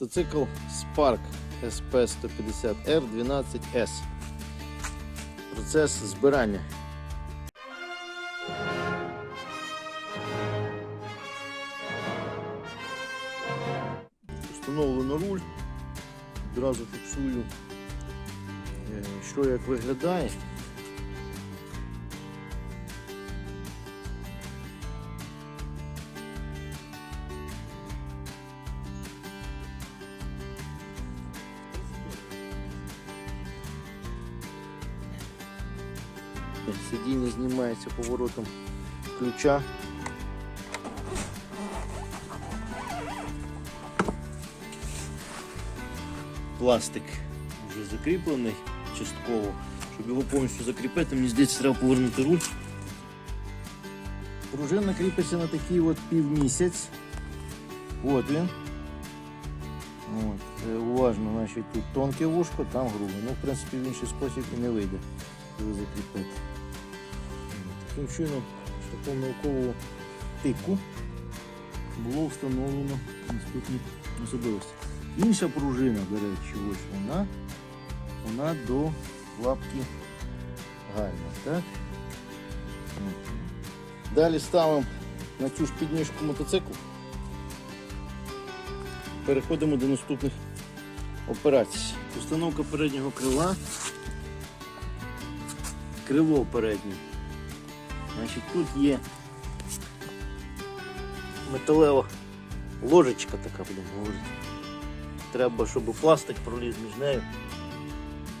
Мотоцикл Spark SP150R 12S. Процес збирання. Встановлено руль. Одразу фіксую, е, що як виглядає. Сидіння знімається поворотом ключа. Пластик вже закріплений частково. Щоб його повністю закріпити, мені здається, треба повернути руль. Пружина кріпиться на такий от півмісяць. От він. От. е, Уважно, значить, тут тонке вушко, там грубе. Ну, в принципі, в інший спосіб і не вийде його закріпити. Таким чином, шляхом наукового тику було встановлено наступні особливості. Інша пружина, до речі, ось вона, вона до лапки гальма. Так? Далі ставимо на цю ж підніжку мотоциклу. Переходимо до наступних операцій. Установка переднього крила. Крило переднє. Значить, тут є металева ложечка така, будемо говорити. Треба, щоб пластик проліз між нею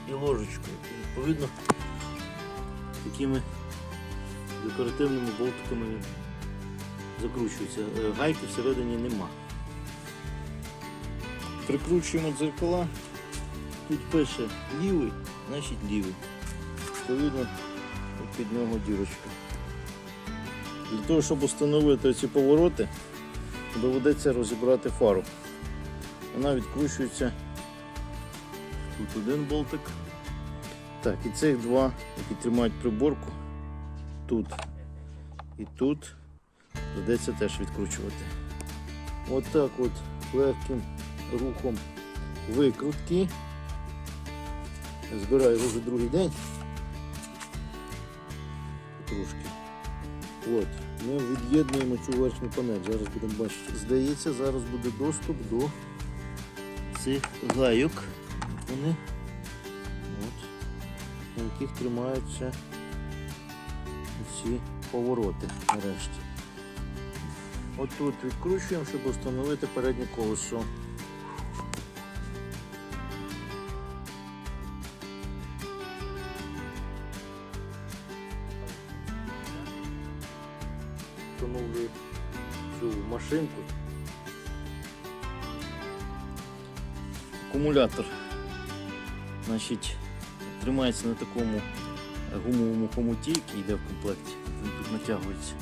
і ложечкою. І, відповідно, такими декоративними болтиками він закручується. Е, Гайки всередині нема. Прикручуємо дзеркала. Тут пише лівий, значить лівий. Відповідно, під нього дірочка. Для того, щоб встановити ці повороти, доведеться розібрати фару. Вона відкручується. Тут один болтик. Так, і цих два, які тримають приборку, тут і тут доведеться теж відкручувати. От так от легким рухом викрутки. Збираю вже другий день. Трошки. От, ми від'єднуємо цю верхню панель. Зараз будемо бачити. Здається, зараз буде доступ до цих гайок. Вони. От, на яких тримаються ці повороти нарешті. От тут відкручуємо, щоб встановити переднє колесо. Встановлюю цю машинку. Акумулятор значить, тримається на такому гумовому хомуті, який йде в комплекті. Він тут натягується.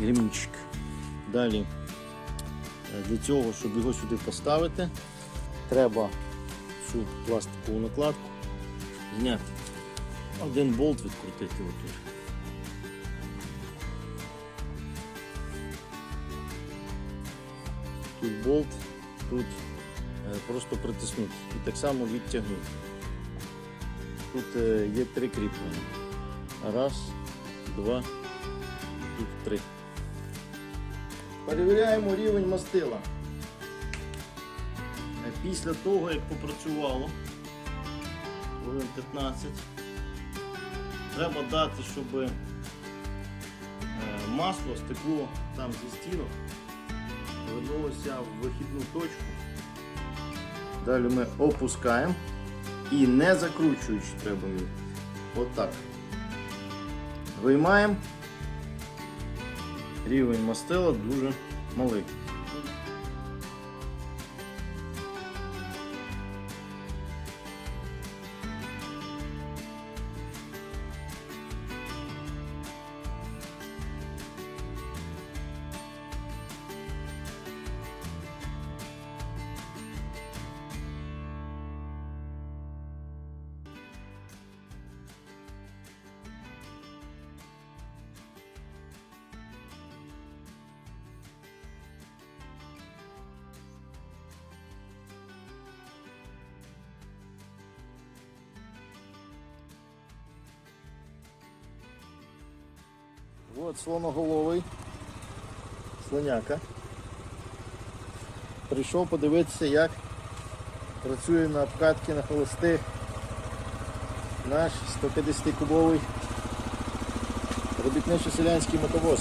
Ремінчик. Далі е, для цього, щоб його сюди поставити, треба цю пластикову накладку зняти. Один болт відкрутити отут. Тут болт, тут е, просто притиснути і так само відтягнути. Тут е, є три кріплення. Раз, два, тут три. Перевіряємо рівень мастила. Е, Після того, як попрацювало хвилин 15, треба дати, щоб масло стекло там зі стінок, повернулося в вихідну точку. Далі ми опускаємо і не закручуючи треба її. Отак. Виймаємо. Рівень мастила дуже малий. От слоноголовий слоняка. Прийшов подивитися, як працює на обкатки на холостих наш 150-кубовий робітничо-селянський мотовоз.